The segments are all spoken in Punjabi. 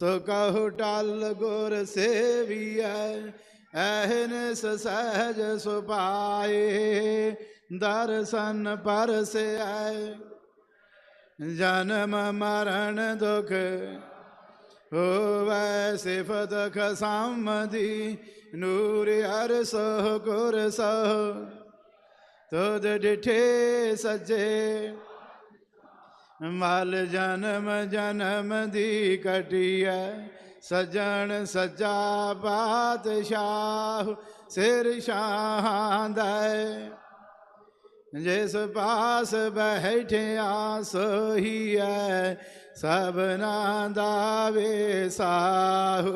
ਸੋ ਕਹੋ ਟਲ ਗੁਰ ਸੇਵੀਐ, ਐਹਨ ਸਹਿਜ ਸੁਪਾਏ ਦਰਸ਼ਨ ਪਰਸੈ ਜਨਮ ਮਰਨ ਦੁਖ ਹੋਵੈ, ਸਿਫਤ ਖਸਮਦੀ ਨੂਰ ਅਰਸ ਗੁਰ ਸੋ ਤੁਧ ਡਿਠੇ ਸੱਜੇ ਮਲ ਜਨਮ ਜਨਮ ਦੀ ਕਟਿਐ, ਸਜਣ ਸੱਜਾ ਬਾਦਸ਼ਾਹ ਸਿਰ ਸ਼ਾਹੰਦੈ ਜਿਸ ਪਾਸ ਬੈਠਿਆ ਸੋਹੀਐ, ਸਭਨਾ ਦਾ ਵੇਸਾਹੂ।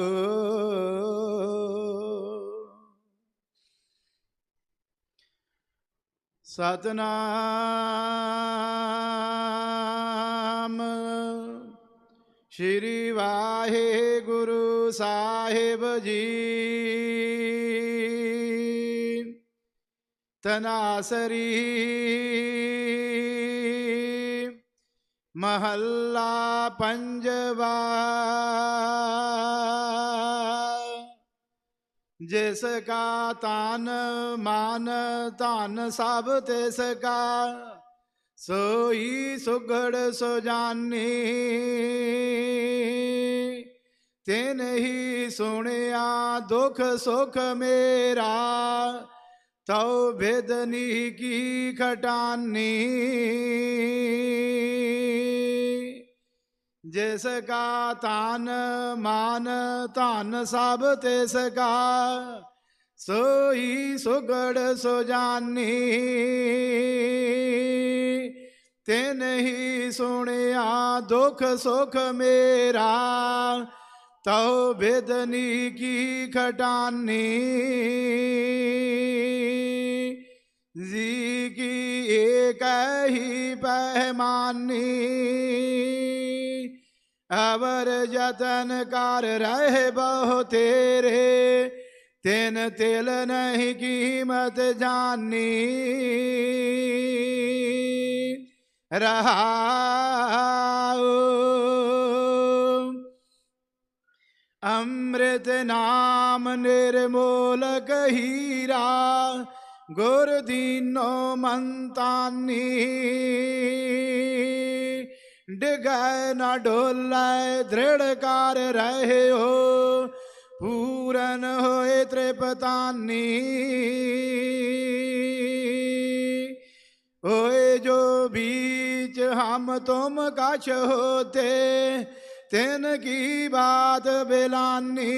ਸਤਨਾਮ ਸ਼੍ਰੀ ਵਾਹਿਗੁਰੂ ਸਾਹਿਬ ਜੀ। ਤਨਾਸਰੀ ਮਹੱਲਾ ਪੰਜਵਾ। ਜਿਸ ਕਾ ਤਨ ਮਾਨ ਧਨ ਸਭ ਤਿਸ ਕਾ। ਸੋਈ ਸੁਗੜ ਸੁਜਾਨੀ। ਤਿਨ ਹੀ ਸੁਣਿਆ ਦੁਖ ਸੁਖ ਮੇਰਾ, ਤਉ ਭੇਦਨੀ ਕੀ ਖਟਾਨੀ। ਜਿਸ ਕਾ ਤਨ ਮਾਨ ਧਨ ਸਭ ਤਿਸ ਕਾ, ਸੋਈ ਸੁਗੜ ਸੁਜਾਨੀ। ਤੈਨ ਹੀ ਸੁਣਿਆ ਦੁਖ ਸੁਖ ਮੇਰਾ, ਤਉ ਬੇਦਨੀ ਕੀ ਖਟਾਨੀ। ਜੀ ਕੀ ਏਕ ਹੀ ਪਹਿਮਾਨੀ ਅਵਰ ਯਤਨ ਕਰ ਰਹੇ ਬਹੁ ਤੇਰੇ। ਤਿਨ ਤਿਲ ਨਹੀਂ ਕੀਮਤ ਜਾਨੀ। ਰਹਾਉ ਅੰਮ੍ਰਿਤ ਨਾਮ ਨਿਰਮੋਲਕ ਹੀਰਾ ਗੁਰ ਦੀਨੋ ਮੰਤਾਨੀ। ਡਿਗੈ ਨਾ ਢੋਲੈ ਦ੍ਰਿੜ ਕਰ ਰਹਿਓ। ਪੂਰਨ ਹੋਏ ਤ੍ਰਿਪਤਾਨੀ। ਓਏ ਜੋ ਵੀ हम तुम कछ होते, तेन की बात बिलानी।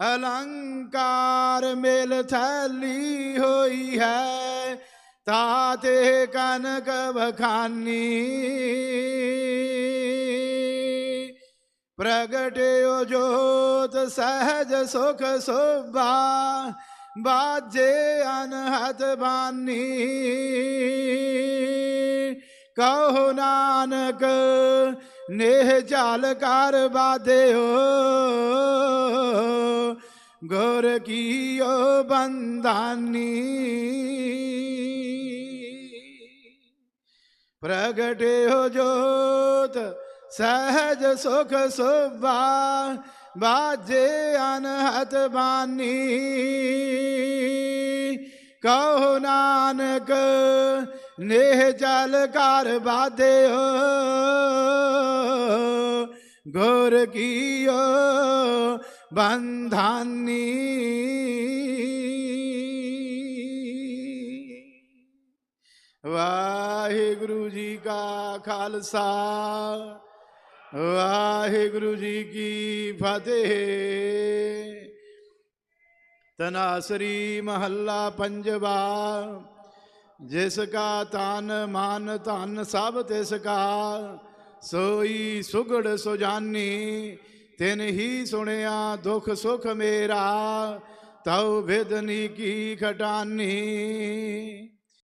अलंकार मेल थैली होई है, ताते कनक बखानी। प्रगटे जोत सहज सुख शोभा ਬਾਜੇ ਅਨਹਦ ਬਾਨੀ। ਕਹੋ ਨਾਨਕ ਨੇਹ ਚਾਲ ਕਰ ਬਾਧਿਓ ਗੁਰ ਕੀਓ ਬੰਦਾਨੀ ਪ੍ਰਗਟਿਓ ਜੋਤ ਸਹਿਜ ਸੁਖ ਸੁਭਾ ਬਾਜੇ ਅਨਹਤ ਬਾਨੀ। ਕਹੋ ਨਾਨਕ, ਨੇਹ ਚਲ ਕਰ ਬਾਧਿਓ ਗੁਰ ਕੀਓ ਬੰਧਾਨੀ। ਵਾਹਿਗੁਰੂ ਜੀ ਕਾ ਖਾਲਸਾ। ਵਾਹਿਗੁਰੂ ਜੀ ਕੀ ਫਤਿਹ। ਤਨਾਸਰੀ ਮਹੱਲਾ ਪੰਜਵਾ, ਜਿਸ ਕਾ ਤਨ ਮਨ ਧਨ ਸਭ ਤਿਸ ਕਾ, ਸੋਈ ਸੁਗੜ ਸੁਜਾਨੀ, ਤਿਨ ਹੀ ਸੁਣਿਆ ਦੁਖ ਸੁਖ ਮੇਰਾ, ਤਉ ਵਿਦਨੀ ਕੀ ਖਟਾਨੀ।